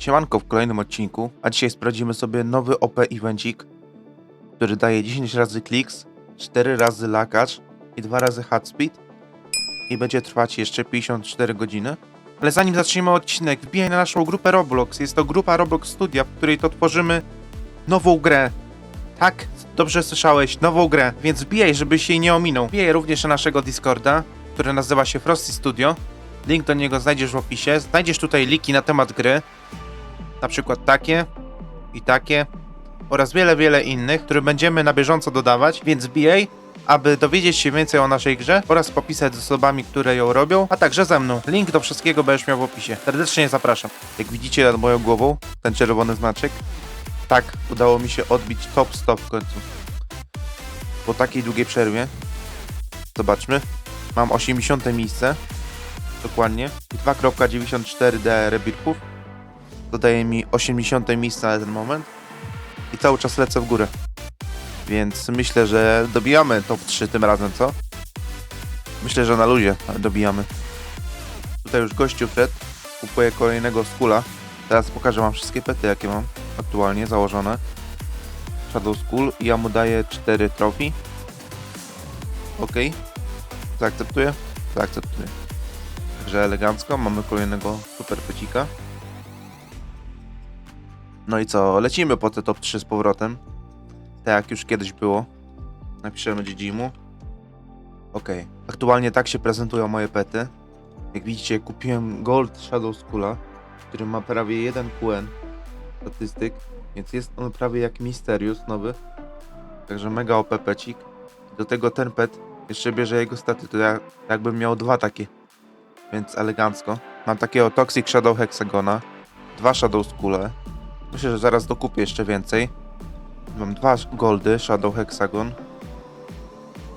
Siemanko w kolejnym odcinku, a dzisiaj sprawdzimy sobie nowy OP evencik, który daje 10 razy kliks, 4 razy lakacz i 2 razy hot speed i będzie trwać jeszcze 54 godziny. Ale zanim zaczniemy odcinek, wbijaj na naszą grupę Roblox. Jest to grupa Roblox Studia, w której to tworzymy nową grę. Tak, dobrze słyszałeś, nową grę, więc wbijaj, żebyś jej nie ominął. Wbijaj również na naszego Discorda, który nazywa się Frosty Studio. Link do niego znajdziesz w opisie. Znajdziesz tutaj liki na temat gry, na przykład takie i takie oraz wiele, wiele innych, które będziemy na bieżąco dodawać, więc wbijaj, aby dowiedzieć się więcej o naszej grze oraz popisać z osobami, które ją robią, a także ze mną. Link do wszystkiego będziesz miał w opisie. Serdecznie zapraszam. Jak widzicie nad moją głową, ten czerwony znaczek, tak, udało mi się odbić top stop w końcu. Po takiej długiej przerwie. Zobaczmy. Mam 80 miejsce. Dokładnie. I 2.94D rebirthów. Dodaje mi 80 miejsce na ten moment. I cały czas lecę w górę. Więc myślę, że dobijamy top 3 tym razem, co? Myślę, że na luzie dobijamy. Tutaj już gościu wszedł. Kupuję kolejnego skula. Teraz pokażę wam wszystkie pety, jakie mam aktualnie założone. Shadow Skull i ja mu daję 4 trofii. Ok. Zaakceptuję? Zaakceptuję. Także elegancko, mamy kolejnego super pecika. No i co, lecimy po te top 3 z powrotem. Tak jak już kiedyś było. Napiszemy GGMu. Ok. Aktualnie tak się prezentują moje pety. Jak widzicie, kupiłem Gold Shadow Skulla, który ma prawie 1 QN statystyk, więc jest on prawie jak Mysterious nowy. Także mega OP pecik. Do tego ten pet jeszcze bierze jego staty, to ja jakbym miał dwa takie. Więc elegancko. Mam takiego Toxic Shadow Hexagona, dwa Shadow Skulle. Myślę, że zaraz dokupię jeszcze więcej. Mam dwa goldy Shadow Hexagon.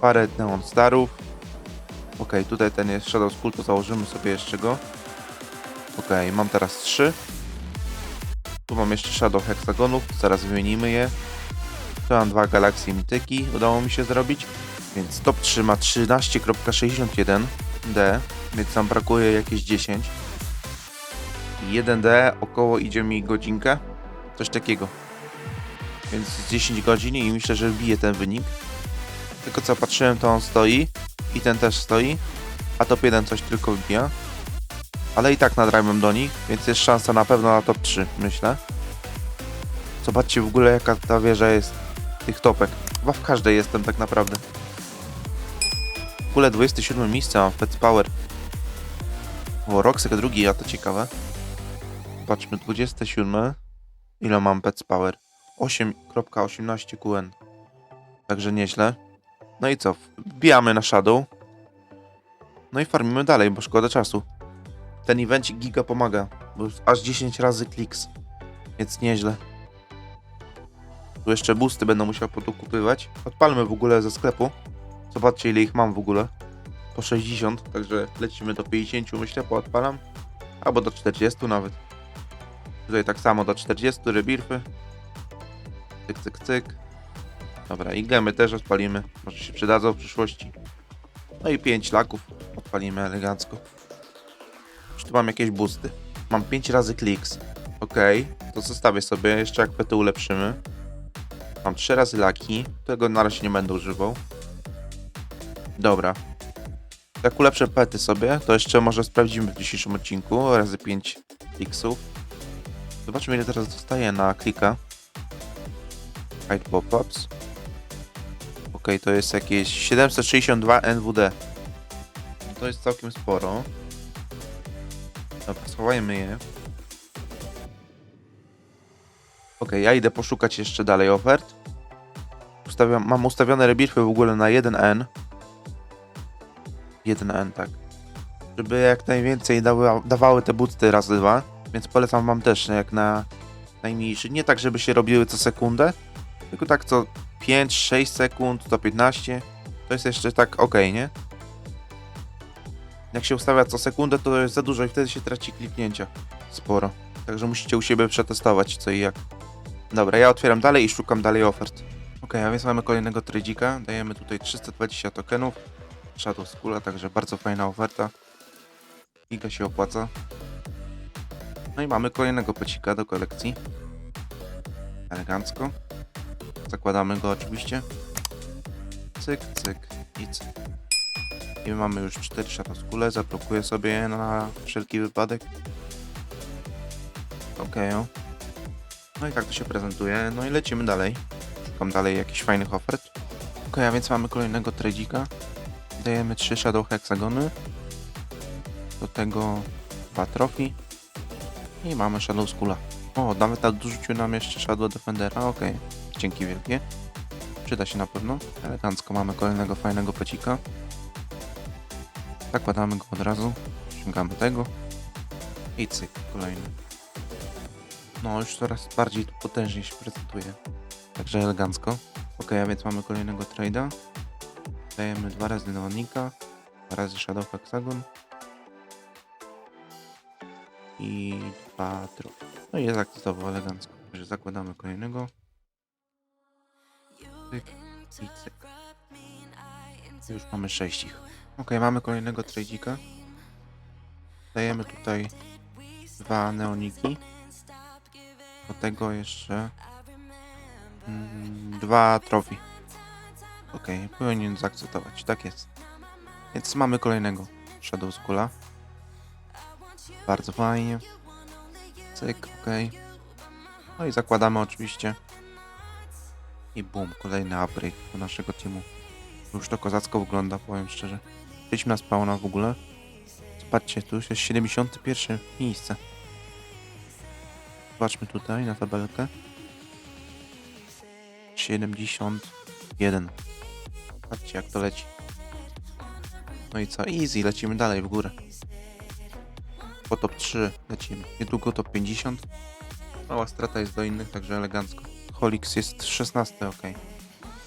Parę Neon Starów. Ok, tutaj ten jest Shadow Skull, to założymy sobie jeszcze go. Ok, mam teraz trzy. Tu mam jeszcze Shadow Hexagonów, zaraz wymienimy je. Tu mam dwa Galaxy Mityki, udało mi się zrobić. Więc top 3 ma 13.61D, więc tam brakuje jakieś 10. I 1D około idzie mi godzinkę, coś takiego. Więc z 10 godzin i myślę, że wbije ten wynik. Tylko co patrzyłem, to on stoi i ten też stoi, a top 1 coś tylko wbija. Ale i tak nadrabiam do nich, więc jest szansa na pewno na top 3, myślę. Zobaczcie w ogóle jaka ta wieża jest tych topek. Chyba w każdej jestem tak naprawdę. W ogóle 27 miejsce mam w Pets Power. O, Roxek drugi, a to ciekawe. Zobaczmy, 27. Ile mam Pets Power? 8.18 QN. Także nieźle. No i co? Wbijamy na Shadow. No i farmimy dalej, bo szkoda czasu. Ten evencik giga pomaga, bo aż 10 razy kliks, więc nieźle. Tu jeszcze boosty będę musiał podokupywać. Odpalmy w ogóle ze sklepu. Zobaczcie ile ich mam w ogóle. Po 60, także lecimy do 50 myślę, poodpalam. Albo do 40 nawet. Tutaj tak samo do 40 rebirfy. Cyk, cyk, cyk. Dobra, i gemy też odpalimy. Może się przydadzą w przyszłości. No i 5 laków odpalimy elegancko. Czy tu mam jakieś boosty? Mam 5 razy kliks. Ok, to zostawię sobie jeszcze jak pety ulepszymy. Mam 3 razy laki. Tego na razie nie będę używał. Dobra. Jak ulepszę pety sobie, to jeszcze może sprawdzimy w dzisiejszym odcinku. Razy 5 kliksów. Zobaczmy ile teraz dostaję na klika. Hide pop-ups. Ok, to jest jakieś 762 NWD. To jest całkiem sporo. Dobra, schowajmy je. Ok, ja idę poszukać jeszcze dalej ofert. Ustawiam, mam ustawione rebirfy w ogóle na 1N. 1N, tak. Żeby jak najwięcej dały, dawały te buty razy dwa. Więc polecam wam też jak na najmniejszy. Nie tak, żeby się robiły co sekundę, tylko tak co 5-6 sekund, to 15. To jest jeszcze tak ok, nie? Jak się ustawia co sekundę, to jest za dużo i wtedy się traci kliknięcia. Sporo. Także musicie u siebie przetestować co i jak. Dobra, ja otwieram dalej i szukam dalej ofert. Ok, a więc mamy kolejnego tradzika. Dajemy tutaj 320 tokenów. Shadow Skulla, także bardzo fajna oferta. Giga się opłaca. No i mamy kolejnego pecika do kolekcji. Elegancko. Zakładamy go oczywiście. Cyk, cyk i cyk. I my mamy już 4 szatoskule. Zablokuję sobie je na wszelki wypadek. Okej. o. No i tak to się prezentuje. No i lecimy dalej. Szukam dalej jakichś fajnych ofert. Okej, a więc mamy kolejnego tradzika. Dajemy 3 shadow hexagony. Do tego 2 trofi. I mamy shadow skula. O, nawet tak dorzucił nam jeszcze shadow defendera. Okej. Dzięki wielkie. Przyda się na pewno. Elegancko mamy kolejnego fajnego pecika. Zakładamy go od razu. Ściągamy tego. I cyk, kolejny. No, już coraz bardziej potężnie się prezentuje. Także elegancko. Ok, a więc mamy kolejnego trade'a. Dajemy dwa razy Neonika, dwa razy Shadow Hexagon i dwa trofy. No i jest aktywował elegancko. Zakładamy kolejnego. Cyk i cyk. Już mamy sześć ich. Ok, mamy kolejnego trade'ika. Dajemy tutaj dwa neoniki. Do tego jeszcze mm, dwa trofi. Ok, powinien zaakceptować. Tak jest. Więc mamy kolejnego Shadow Skula. Bardzo fajnie. Cyk, ok. No i zakładamy oczywiście. I bum, kolejny upgrade do naszego teamu. Już to kozacko wygląda, powiem szczerze. Przejdźmy na spawna w ogóle. Zobaczcie, tu już jest 71 miejsce. Zobaczmy tutaj na tabelkę. 71. Patrzcie jak to leci. No i co? Easy, lecimy dalej w górę. Po top 3 lecimy. Niedługo top 50. Mała strata jest do innych, także elegancko. Holix jest 16, ok.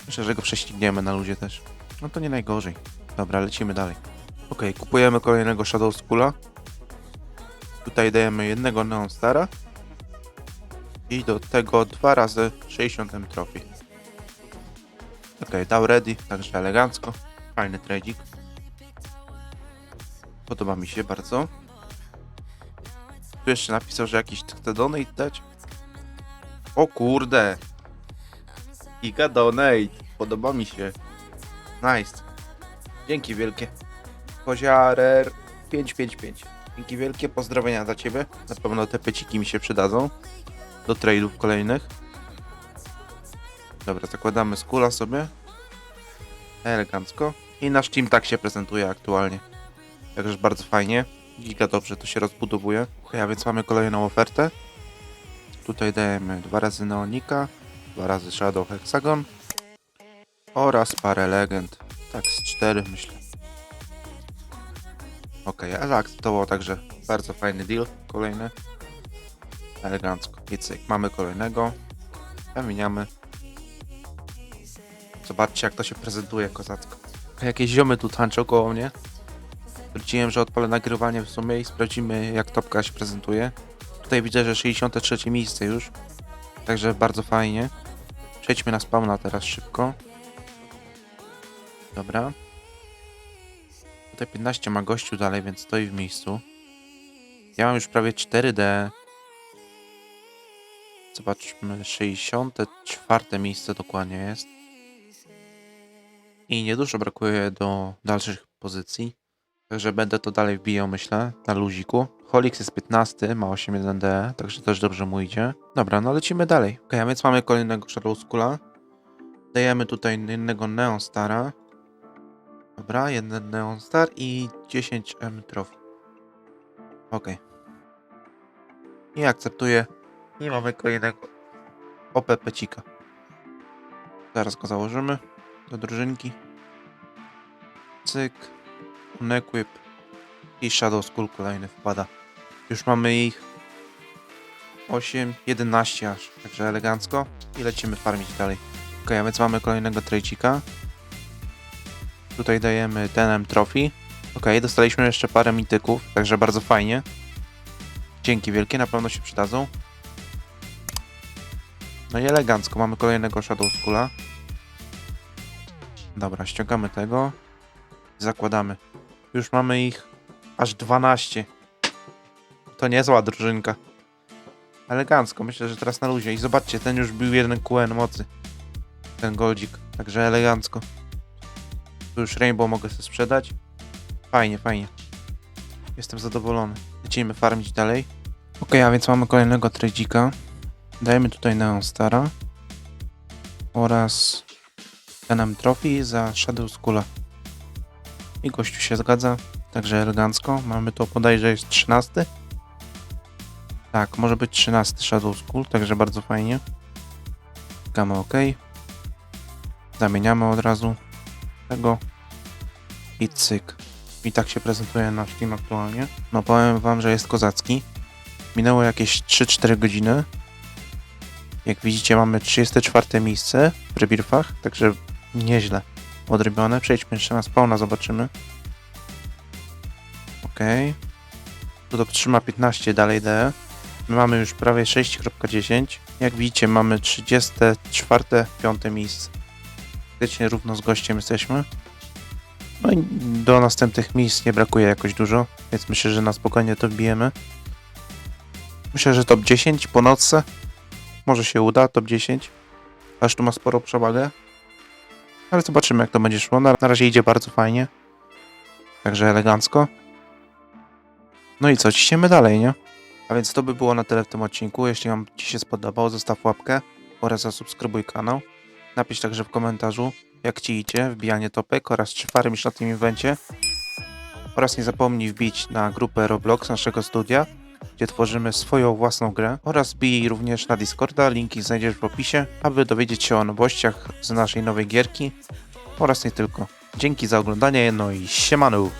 Myślę, że go prześcigniemy na ludzie też. No to nie najgorzej. Dobra, lecimy dalej. Ok, kupujemy kolejnego Shadow Skula. Tutaj dajemy jednego Neon Stara. I do tego dwa razy 60 M. Ok, dał ready, także elegancko. Fajny trading. Podoba mi się bardzo. Tu jeszcze napisał, że jakiś chce donate dać. O kurde. Giga donate. Podoba mi się. Nice. Dzięki wielkie. Koziarer 555. Dzięki wielkie. Pozdrowienia dla ciebie. Na pewno te peciki mi się przydadzą. Do trade'ów kolejnych. Dobra, zakładamy skula sobie. Elegancko. I nasz team tak się prezentuje aktualnie. Także bardzo fajnie. Giga dobrze to się rozbudowuje. A więc mamy kolejną ofertę. Tutaj dajemy dwa razy Neonika, dwa razy Shadow Hexagon oraz parę legend. Tak, z cztery myślę. Ok, ale akceptował także bardzo fajny deal. Kolejny. Elegancko. I cyk, mamy kolejnego. Zamieniamy. Zobaczcie jak to się prezentuje kozacko. Jakieś ziomy tu tańczą koło mnie. Stwierdziłem, że odpalę nagrywanie w sumie i sprawdzimy jak topka się prezentuje. Tutaj widzę, że 63 miejsce już. Także bardzo fajnie. Przejdźmy na spawna teraz szybko. Dobra. Tutaj 15 ma gościu dalej, więc stoi w miejscu. Ja mam już prawie 4D. Zobaczmy, 64 miejsce dokładnie jest. I niedużo brakuje do dalszych pozycji. Także będę to dalej wbijał, myślę, na luziku. Holix jest 15, ma 8.1D, także też dobrze mu idzie. Dobra, no lecimy dalej. Ok, a więc mamy kolejnego Shadow. Dajemy tutaj jednego Neon Stara. Dobra, jeden Neon Star i 10M Trophy. Ok. I akceptuję. I mamy kolejnego OP Pecika. Zaraz go założymy do drużynki. Cyk. Unequip i Shadow Skull kolejny wpada. Już mamy ich 8, 11 aż, także elegancko i lecimy farmić dalej. Ok, a więc mamy kolejnego trejcika. Tutaj dajemy tenem trophy. Ok, dostaliśmy jeszcze parę mityków, także bardzo fajnie. Dzięki wielkie, na pewno się przydadzą. No i elegancko, mamy kolejnego Shadow Skula. Dobra, ściągamy tego. Zakładamy. Już mamy ich aż 12. To niezła drużynka. Elegancko, myślę, że teraz na luzie. I zobaczcie, ten już był jeden QN mocy. Ten goldzik, także elegancko. Tu już Rainbow mogę sobie sprzedać. Fajnie, fajnie. Jestem zadowolony. Lecimy farmić dalej. Ok, a więc mamy kolejnego tradzika. Dajemy tutaj Neon Stara. Oraz Venom Trophy za Shadow Skulla. I gościu się zgadza, także elegancko. Mamy to bodajże jest 13. Tak, może być 13 Shadow Skull, także bardzo fajnie. Klikamy OK. Zamieniamy od razu tego i cyk. I tak się prezentuje nasz team aktualnie. No powiem wam, że jest kozacki. Minęło jakieś 3-4 godziny. Jak widzicie mamy 34 miejsce w rebirfach, także nieźle odrobione. Przejdźmy jeszcze na spawna, zobaczymy. Ok. Tu trzyma 15, dalej D. My mamy już prawie 6.10. Jak widzicie mamy 34, 5 miejsce. Praktycznie równo z gościem jesteśmy. No i do następnych miejsc nie brakuje jakoś dużo, więc myślę, że na spokojnie to wbijemy. Myślę, że top 10 po nocce. Może się uda, top 10. Aż tu ma sporo przewagę. Ale zobaczymy jak to będzie szło. Na, na razie idzie bardzo fajnie. Także elegancko. No i co, ciśniemy dalej, nie? A więc to by było na tyle w tym odcinku. Jeśli Wam Ci się spodobał, zostaw łapkę oraz zasubskrybuj kanał. Napisz także w komentarzu, jak Ci idzie wbijanie topek oraz czy farmisz na tym evencie. Oraz nie zapomnij wbić na grupę Roblox naszego studia, gdzie tworzymy swoją własną grę oraz bij również na Discorda, linki znajdziesz w opisie, aby dowiedzieć się o nowościach z naszej nowej gierki oraz nie tylko. Dzięki za oglądanie, no i siemanu!